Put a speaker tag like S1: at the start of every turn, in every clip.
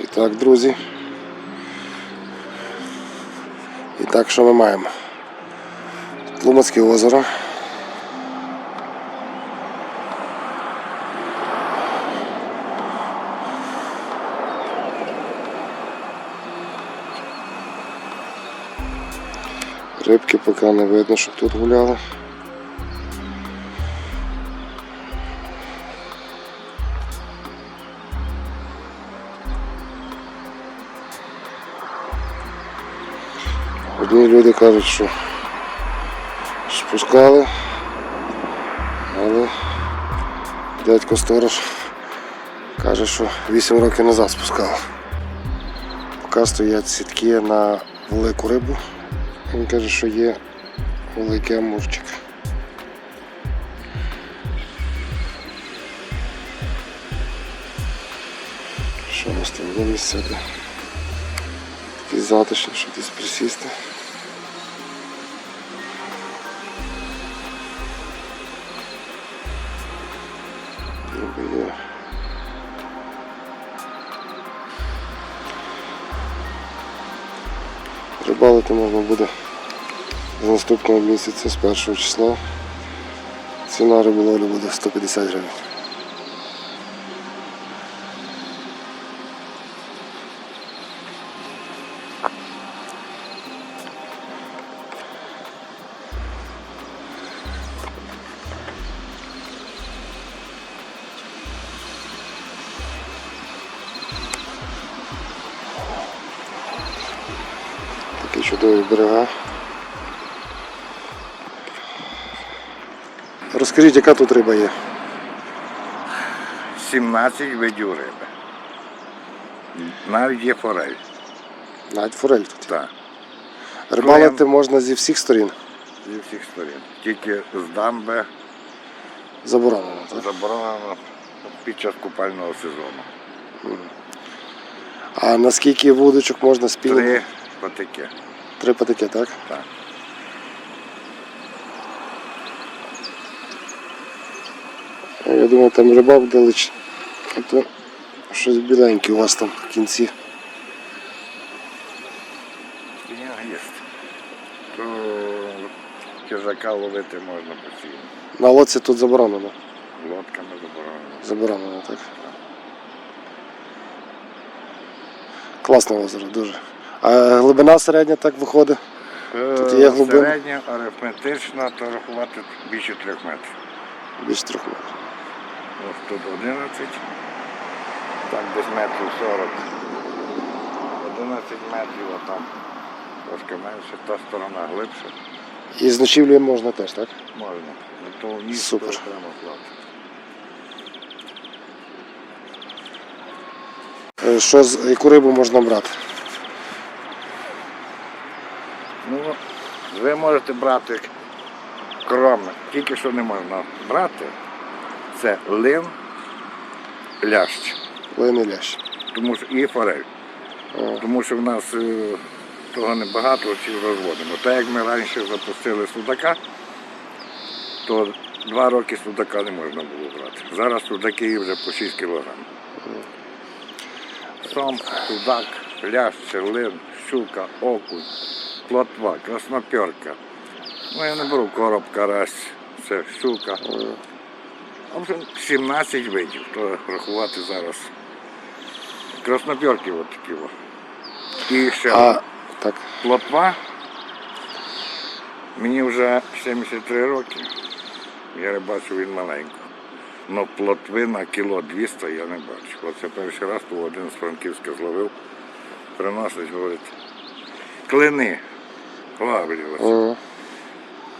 S1: І так, друзі. І так, що ми маємо? Тлумацьке озеро. Рибки поки не видно, щоб тут гуляли. Одні люди кажуть, що спускали, але дядько сторож каже, що 8 років назад спускав. Поки стоять сітки на велику рибу. Він каже, що є великий амурчик. Що у нас там є місця, де такі затишні, щоб десь присісти. Рибалити можна буде з наступного місяця, з першого числа. Ціна риболовлі буде 150 гривень. Такі чудові берега. Розкажіть, яка тут риба є?
S2: 17 видів риби. Навіть є форель.
S1: Навіть форель тут. є.
S2: Так.
S1: Рибалити можна зі всіх сторін.
S2: Зі всіх сторін. Тільки з дамби
S1: Заборонено. Так?
S2: заборонено під час купального сезону.
S1: А наскільки вудочок можна спільно?
S2: Три потики.
S1: Три патики, так?
S2: Так.
S1: Я думаю, там рибак далеч. Щось біленьке у вас там в кінці.
S2: Спінінг є. То хижака ловити можна постійно.
S1: На лодці тут заборонено.
S2: Лодками заборонено.
S1: Заборонено, так. Класне озеро, дуже. А глибина середня так виходить. Тут є глибина?
S2: Середньо арифметично, то рахувати більше трьох метрів.
S1: Більше трьох метрів.
S2: Ось тут 11, так десь метрів 40. 11 метрів, а там трошки менше, та сторона глибше.
S1: І з ночівлею можна теж, так?
S2: Можна. Ну, то ніж
S1: Супер.
S2: то окремо платити.
S1: Е, Що з яку рибу можна брати?
S2: Ну, ви можете брати кроми, тільки що не можна брати, це лин, лящ,
S1: Лини лящ.
S2: тому що і форель. Тому що в нас е, того небагато всі розводимо. Так як ми раніше запустили судака, то два роки судака не можна було брати. Зараз судаки вже по 6 кілограм. Сом, судак, лящ, черлин, щука, окунь, плотва, красноперка. Ну я не беру короб, карась, це щука. В общем, 17 видів, то рахувати зараз. Красноперки от такі. І ще
S1: так.
S2: плотва. Мені вже 73 роки. Я не бачу він маленько. Но плотви на кіло 200 я не бачу. Оце перший раз був один з Франківська зловив. Приносить, говорить. Клини. Лаврі. оце.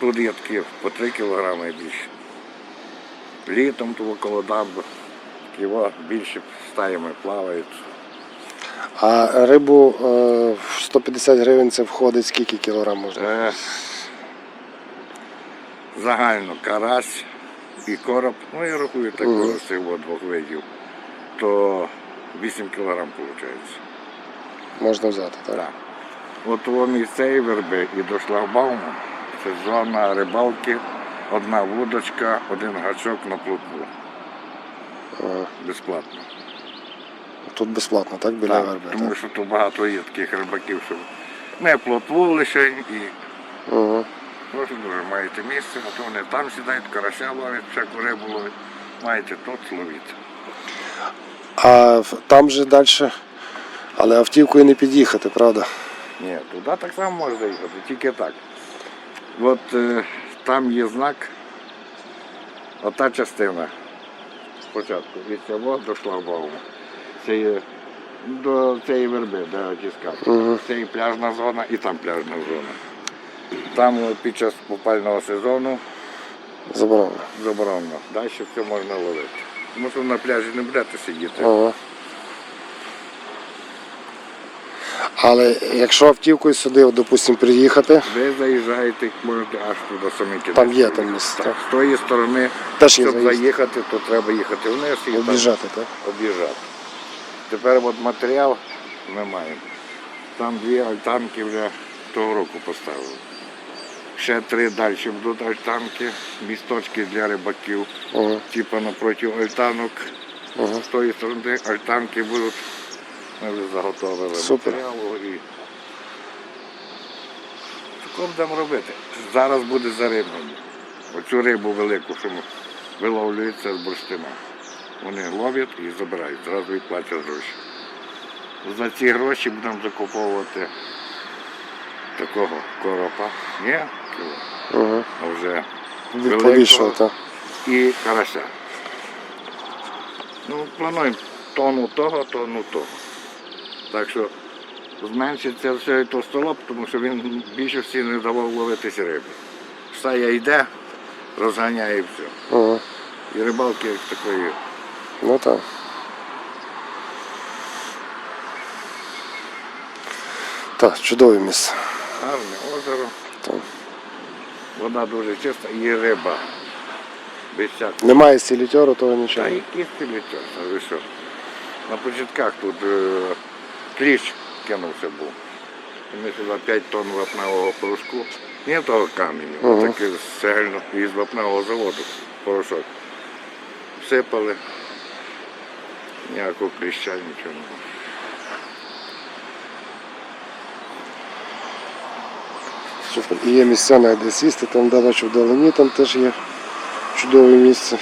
S2: Тут є такі по 3 кілограми більше. Літом тут коло дамби. Його більше стаями плавають.
S1: А рибу е, 150 гривень це входить скільки кілограм можна?
S2: Е, загально карась і короб, ну я рахую так
S1: Мгм.
S2: з двох видів, то 8 кілограм виходить.
S1: Можна взяти, так?
S2: Так. От вони з цієї верби і до шлагбауму, це зона рибалки, одна вудочка, один гачок на плотву.
S1: Ага.
S2: Безплатно.
S1: Тут безплатно, так? Біля
S2: Так,
S1: верби.
S2: тому
S1: Так?
S2: що тут багато є таких рибаків, що не плотву лише і
S1: Угу.
S2: Прошу дуже, маєте місце, а то вони там сідають, карася ловлять, всяку рибу ловлять. Маєте тут ловити.
S1: А там же далі. Але автівкою не під'їхати, правда?
S2: Ні, туди так само можна заїхати, тільки так. От е, там є знак, ота частина спочатку, від цього до шлагбауму. Це є до цієї верби, де тіска.
S1: Мгм.
S2: Це і пляжна зона, і там пляжна зона. Там е, під час купального сезону
S1: Заборонено.
S2: заборонено. Далі все можна ловити. Тому що на пляжі не будете сидіти.
S1: Ага. Але якщо автівкою сюди, допустимо, приїхати,
S2: Ви заїжджаєте, можете аж туди самі кидати.
S1: Там є там місце,
S2: Так,
S1: так?
S2: З тої сторони,
S1: Теж є
S2: щоб
S1: заїзд.
S2: заїхати, то треба їхати вниз і там
S1: об'їжджати, так?
S2: об'їжджати. Тепер от матеріал ми маємо. Там дві альтанки вже того року поставили. Ще три далі будуть альтанки, місточки для рибаків,
S1: Ага.
S2: типу напроти альтанок.
S1: Ага.
S2: З тої сторони альтанки будуть. Ми вже заготовили
S1: Супер.
S2: матеріалу і тако будемо робити. Зараз буде зариблення. Оцю рибу велику, що виловлюється з бурштина. Вони ловлять і забирають, зразу і платять гроші. За ці гроші будемо закуповувати такого коропа. Ні,
S1: Ага.
S2: а вже
S1: так.
S2: і карася. Ну, плануємо тонну того, тонну того. Так що зменшиться все то столоп, тому що він більшості не давав ловитись риби. Все йде, розганяє і все.
S1: Ага.
S2: І рибалки як такої.
S1: Ну так. Так, чудове місце.
S2: Гарне озеро,
S1: Так.
S2: вода дуже чиста і риба. Без всякого.
S1: Немає стілітьору, того
S2: Та
S1: нічого.
S2: які стилічок, а ви що? На початках тут е, кліщ кинувся був. І Ми сюди 5 тонн вапневого порошку. Не того каменю,
S1: Ага.
S2: а таки цегельно із вапневого заводу порошок. Всипали. Ніякого кліща, нічого немає.
S1: Супер. І є місця де сісти, там далі вдалині, там теж є чудове місце.